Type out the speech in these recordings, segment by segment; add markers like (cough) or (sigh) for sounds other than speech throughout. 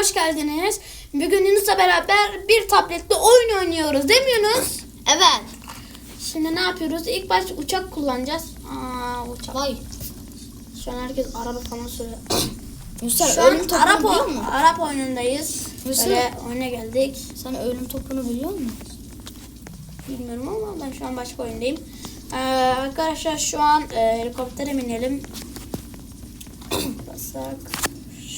hoş geldiniz. Bugün Yunus'la beraber bir tabletle oyun oynuyoruz değil mi Yunus? Evet. Şimdi ne yapıyoruz? İlk başta uçak kullanacağız. Aa uçak. Vay. Şu an herkes araba falan sürüyor. (coughs) Yusuf Şu ölüm Arap, biliyor musun? Arap oyunundayız. Yusuf. Böyle oyuna geldik. Sen ölüm topunu biliyor musun? Bilmiyorum ama ben şu an başka oyundayım. Ee, arkadaşlar şu an e, helikoptere binelim. (coughs) Basak.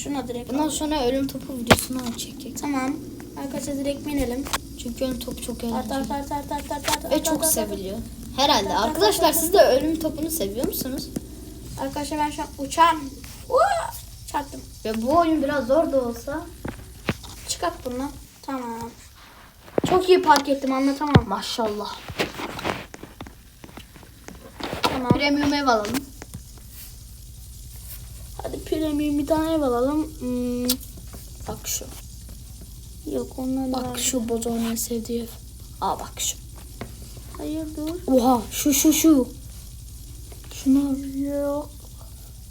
Şuna direkt. Bundan sonra ölüm topu videosunu çekecek. Tamam. Arkadaşlar direkt binelim. Çünkü ölüm topu çok eğlenceli. tar tar tar tar tar tar Ve çok seviliyor. Herhalde. Arkadaşlar siz de ölüm topunu seviyor musunuz? Arkadaşlar ben şu an. Uaa! Çarptım. Ve bu oyun biraz zor da olsa. Çıkart bunu. Tamam. Çok iyi park ettim anlatamam. Maşallah. Tamam. Premium ev alalım. Premium bir tane ev alalım. Hmm, Bak şu. yok ondan Bak şu Bozo'nun sevdiği ev. Aa bak şu. Hayır dur. Oha şu şu şu. Şuna Yok.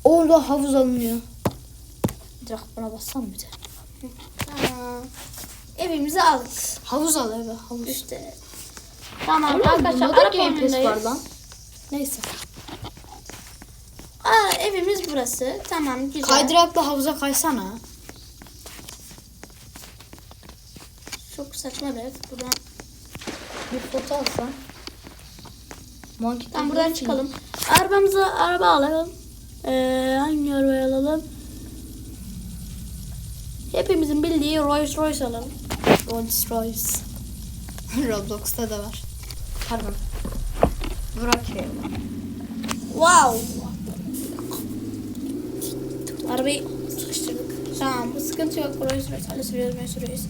Orada havuz alınıyor. Direkt buna bassam bir de. Evimizi aldık. Havuz al eve havuz. İşte. Tamam Oğlum, arkadaşlar Arap Game Pass var oyunundayız. lan. Neyse. Aa, evimiz burası. Tamam güzel. Kaydırakla havuza kaysana. Çok saçma bir ev. Buradan, Bir foto alsan. Monkey tamam buradan çıkalım. Arabamıza araba alalım. Ee, hangi arabayı alalım? Hepimizin bildiği Rolls Royce alalım. Rolls Royce. (laughs) Roblox'ta da var. Pardon. Burak. Wow. Arabayı sıkıştırdık. Tamam bu sıkıntı yok. Rolls Royce. Hadi sürüyoruz ben sürüyoruz.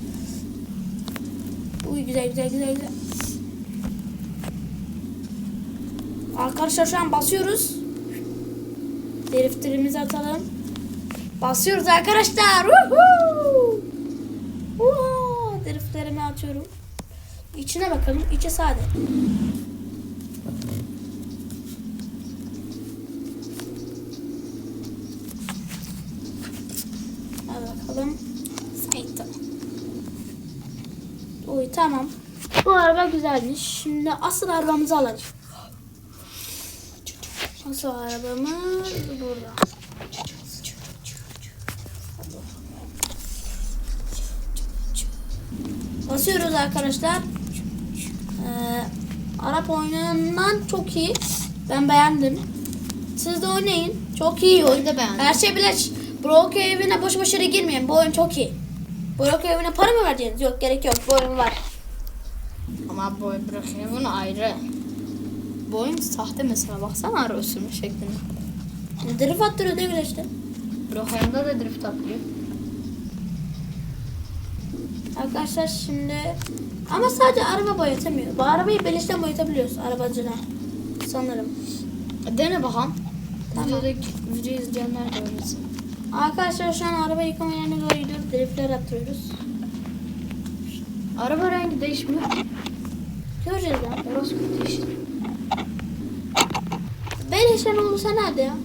Uy güzel güzel güzel güzel. Arkadaşlar şu an basıyoruz. Drifterimizi atalım. Basıyoruz arkadaşlar. Woohoo! Woohoo! Driftlerimi atıyorum. İçine bakalım. İçi sade. Hadi bakalım. Saito. Uy tamam. Bu araba güzelmiş. Şimdi asıl arabamızı alalım. Asıl arabamız burada. Basıyoruz arkadaşlar. Ee, Arap oyunundan çok iyi. Ben beğendim. Siz de oynayın. Çok iyi oyun. Ben de beğendim. Her şey bile Broke evine boş boşuna girmeyin. Bu oyun çok iyi. Broke evine para mı vereceksiniz? Yok gerek yok. Bu oyun var. Ama boy bırakıyor bunu ayrı. Bu oyun sahte mesela baksana ara ısırma şeklini. Drift attırıyor güzel işte. Brokeyan'da da drift atlıyor. Arkadaşlar şimdi ama sadece araba boyatamıyor. Bu arabayı beleşten boyatabiliyoruz arabacılar. Sanırım. Dene bakalım. Tamam. Videodaki, video izleyenler de öğrensin. Arkadaşlar şu an araba yıkama yerine doğru gidiyoruz. Driftler atıyoruz. Araba rengi değişmiyor. Göreceğiz lan. Orası kötü işte. Beleşten olursa nerede ya?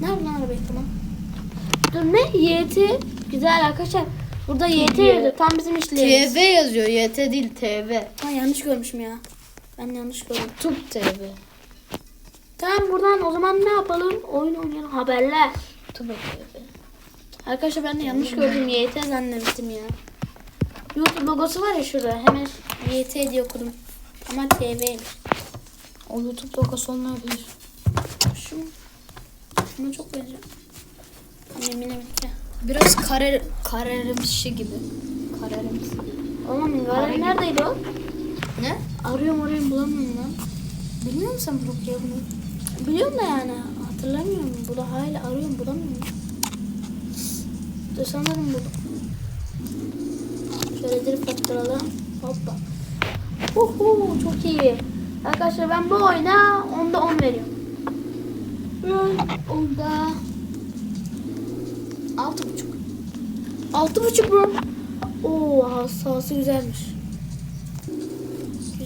Nerede lan araba yıkama? Dur ne? YT. Güzel arkadaşlar. Burada YT yazıyor. Tam bizim işlerimiz. TV yazıyor. YT değil TV. Ha, yanlış görmüşüm ya. Ben yanlış gördüm. Tub TV. Tamam buradan o zaman ne yapalım? Oyun oynayalım. Haberler. TV. Arkadaşlar ben de yanlış gördüm. YT zannettim ya. YouTube logosu var ya şurada. Hemen YT diye okudum. Ama TV'ymiş. O YouTube logosu olmayabilir. Şu. Şuna çok benziyor. Annemine bitti. Biraz kare karerimsi gibi. Karerimsi. Oğlum Garen neredeydi o? Ne? Arıyorum arıyorum bulamıyorum lan. Bilmiyor musun sen Brook'ya bunu? Biliyorum da yani hatırlamıyorum. Bu da hala arıyorum bulamıyorum. Dur sanırım buldum. Şöyle drift attıralım. Hoppa. Uhu, çok iyi. Arkadaşlar ben bu oyuna onda 10 veriyorum. Onda altı buçuk. Altı buçuk mu? Oo hassası güzelmiş.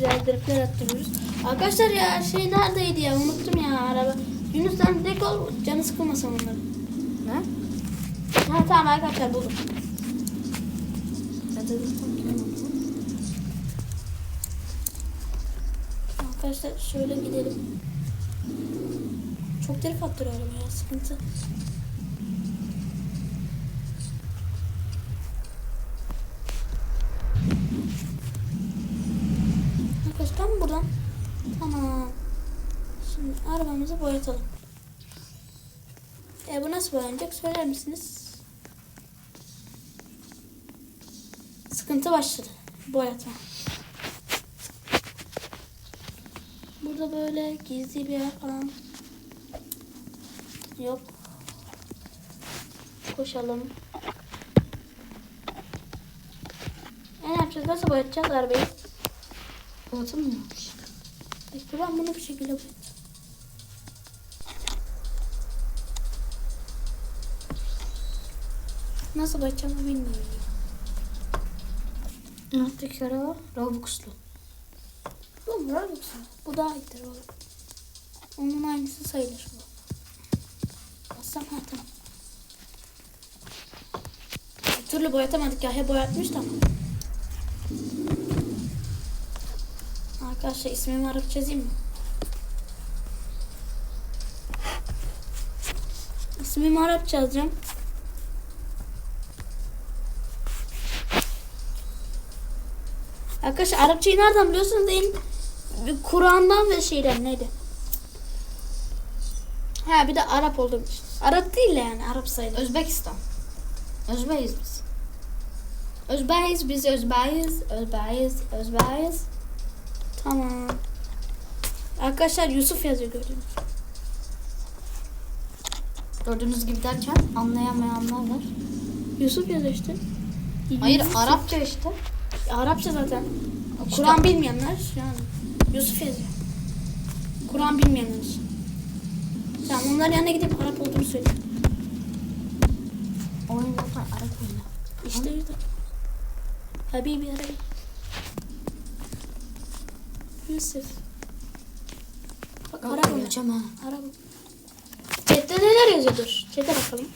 Güzel driftler attırıyoruz. Arkadaşlar ya şey neredeydi ya unuttum ya araba. Yunus sen direkt ol canı sıkılmasın onların. Ne? Ha tamam arkadaşlar buldum. Arkadaşlar şöyle gidelim. Çok drift attırıyor araba ya sıkıntı. Arkadaşlar tam buradan. Tamam. Şimdi arabamızı boyatalım. E bu nasıl boyanacak söyler misiniz? Sıkıntı başladı. Boyatma. Burada böyle gizli bir yer falan yok. Koşalım. E ne yapacağız? Nasıl boyatacağız arabayı? Boyatılmıyormuş. İşte ben bunu bir şekilde boyatacağım. Nasıl boyatacağımı bilmiyorum. Alttaki araba Robux'lu. Bu mu Robux'un? Bu daha iyidir oğlum. Onun aynısı sayılır bu. Bassam ha. Bir türlü boyatamadık ya. He boyatmış tamam. Arkadaşlar ismimi arap çizeyim mi? İsmimi Arapça yazacağım. Arkadaşlar Arapçayı nereden biliyorsunuz. Bir Kur'an'dan ve şeyden neydi? Ha bir de Arap olduğum için. Arap değil de yani Arap sayılır. Özbekistan. Özbeyiz biz. Özbeyiz biz Özbeyiz. Özbeyiz. Özbeyiz. Tamam. Arkadaşlar Yusuf yazıyor gördüğünüz. Gördüğünüz gibi derken anlayamayanlar var. Yusuf yazıyor işte. Hayır Yusuf. Arapça işte. Arapça zaten. İşte- Kur'an bilmeyenler yani. Yusuf yazıyor. Kur'an bilmeyenler. Tamam onların yanına gidip Arap olduğunu söyle. Oyun zaten Arap oyunu. İşte öyle. Habibi Arabi. Yusuf. Bak Arap. Arapça ha. Arap. Chat'te neler yazıyordur? Chat'e bakalım.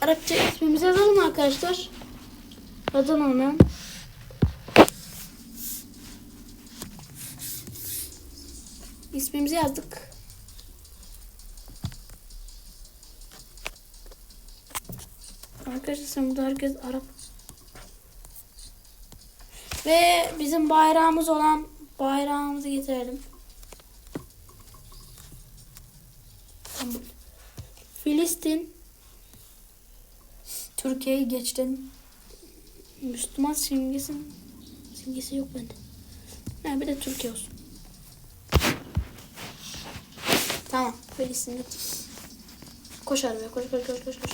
Arapça ismimizi yazalım arkadaşlar. Adana'nın İsmimizi yazdık. Arkadaşlar burada herkes Arap. Ve bizim bayrağımız olan bayrağımızı getirelim. Filistin Türkiye'yi geçtin. Müslüman simgesi simgesi yok bende. Ha, bir de Türkiye olsun. Tamam. Filistin git. Koş arabaya koş koş koş koş koş.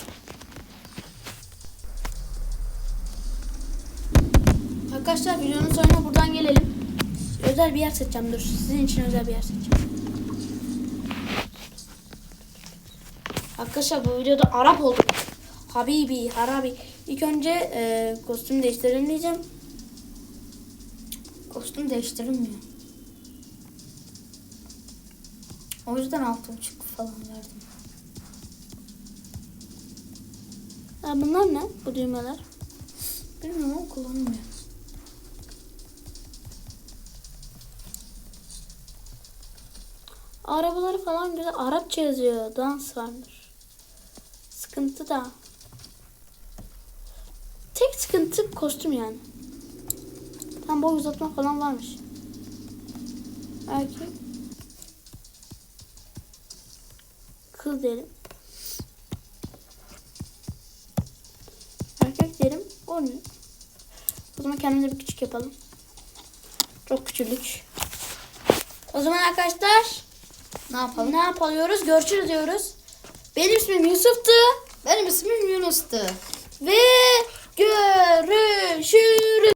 Arkadaşlar videonun sonuna buradan gelelim. Özel bir yer seçeceğim dur. Sizin için özel bir yer seçeceğim. Arkadaşlar bu videoda Arap olduk. Habibi, Harabi. İlk önce e, kostüm değiştirelim diyeceğim. Kostüm değiştirilmiyor. O yüzden altı buçuk falan verdim. Ha, bunlar ne? Bu düğmeler. Bilmiyorum ama kullanılmıyor. Arabaları falan güzel. Arapça yazıyor. Dans vardır. Sıkıntı da. Tek sıkıntı kostüm yani. Tam boy uzatma falan varmış. Erkek. Kız diyelim. Erkek diyelim. Olmuyor. O zaman kendimize bir küçük yapalım. Çok küçüldük. O zaman arkadaşlar Ne yapalım? ne yapıyoruz? Görüşürüz diyoruz. Benim ismim Yusuf'tu Benim ismim Yunus'tu. ve görüşürüz.